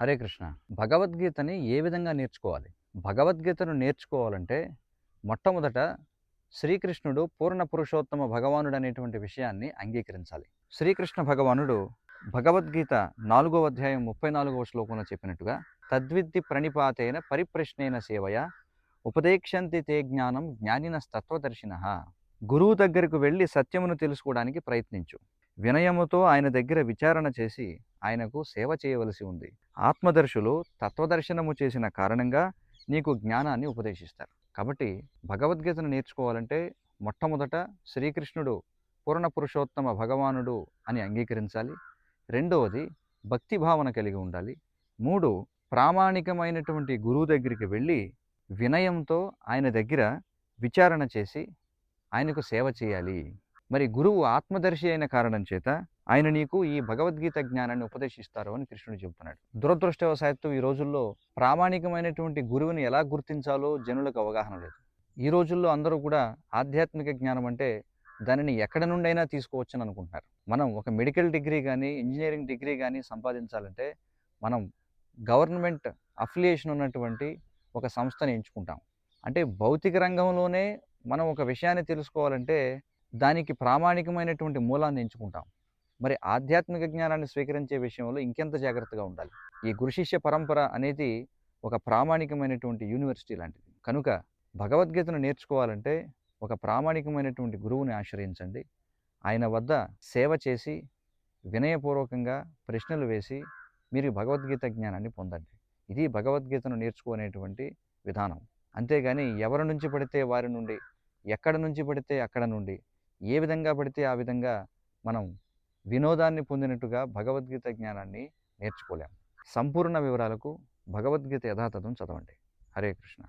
హరే కృష్ణ. భగవద్గీతని ఏ విధంగా నేర్చుకోవాలి? భగవద్గీతను నేర్చుకోవాలంటే మొట్టమొదట శ్రీకృష్ణుడు పూర్ణ పురుషోత్తమ భగవానుడు అనేటువంటి విషయాన్ని అంగీకరించాలి. శ్రీకృష్ణ భగవానుడు భగవద్గీత నాలుగో అధ్యాయం ముప్పై నాలుగవ శ్లోకంలో చెప్పినట్టుగా తద్విద్ది ప్రణిపాతేన పరిప్రశ్నైన సేవయ ఉపదేక్షంతి తే జ్ఞానం జ్ఞానిన తత్వదర్శిన గురువు దగ్గరకు వెళ్ళి సత్యమును తెలుసుకోవడానికి ప్రయత్నించు. వినయముతో ఆయన దగ్గర విచారణ చేసి ఆయనకు సేవ చేయవలసి ఉంది. ఆత్మదర్శులు తత్వదర్శనము చేసిన కారణంగా నీకు జ్ఞానాన్ని ఉపదేశిస్తారు. కాబట్టి భగవద్గీతను నేర్చుకోవాలంటే మొట్టమొదట శ్రీకృష్ణుడు పూర్ణ పురుషోత్తమ భగవానుడు అని అంగీకరించాలి. రెండవది భక్తి భావన కలిగి ఉండాలి. మూడు ప్రామాణికమైనటువంటి గురువు దగ్గరికి వెళ్ళి వినయంతో ఆయన దగ్గర విచారణ చేసి ఆయనకు సేవ చేయాలి. మరి గురువు ఆత్మదర్శి అయిన కారణం చేత ఆయన నీకు ఈ భగవద్గీత జ్ఞానాన్ని ఉపదేశిస్తారు అని కృష్ణుడు చెబుతున్నాడు దురదృష్టవశాత్తు ఈ రోజుల్లో ప్రామాణికమైనటువంటి గురువుని ఎలా గుర్తించాలో జనులకు అవగాహన లేదు. ఈ రోజుల్లో అందరూ కూడా ఆధ్యాత్మిక జ్ఞానం అంటే దానిని ఎక్కడ నుండైనా తీసుకోవచ్చని అనుకుంటున్నారు. మనం ఒక మెడికల్ డిగ్రీ కానీ ఇంజనీరింగ్ డిగ్రీ కానీ సంపాదించాలంటే మనం గవర్నమెంట్ అఫిలియేషన్ ఉన్నటువంటి ఒక సంస్థని ఎంచుకుంటాం. అంటే భౌతిక రంగంలోనే మనం ఒక విషయాన్ని తెలుసుకోవాలంటే దానికి ప్రామాణికమైనటువంటి మూలాన్ని ఎంచుకుంటాం. మరి ఆధ్యాత్మిక జ్ఞానాన్ని స్వీకరించే విషయంలో ఇంకెంత జాగ్రత్తగా ఉండాలి? ఈ గురుశిష్య పరంపర అనేది ఒక ప్రామాణికమైనటువంటి యూనివర్సిటీ లాంటిది. కనుక భగవద్గీతను నేర్చుకోవాలంటే ఒక ప్రామాణికమైనటువంటి గురువుని ఆశ్రయించండి. ఆయన వద్ద సేవ చేసి వినయపూర్వకంగా ప్రశ్నలు వేసి మీరు భగవద్గీత జ్ఞానాన్ని పొందండి. ఇది భగవద్గీతను నేర్చుకునేటువంటి విధానం. అంతేగాని ఎవరి నుంచి పడితే వారి నుండి ఎక్కడ నుంచి పడితే అక్కడ నుండి ఏ విధంగా పడితే ఆ విధంగా మనం వినోదాన్ని పొందినట్టుగా భగవద్గీత జ్ఞానాన్ని నేర్చుకోలేం. సంపూర్ణ వివరాలకు భగవద్గీత యథాతథం చదవండి. హరే కృష్ణ.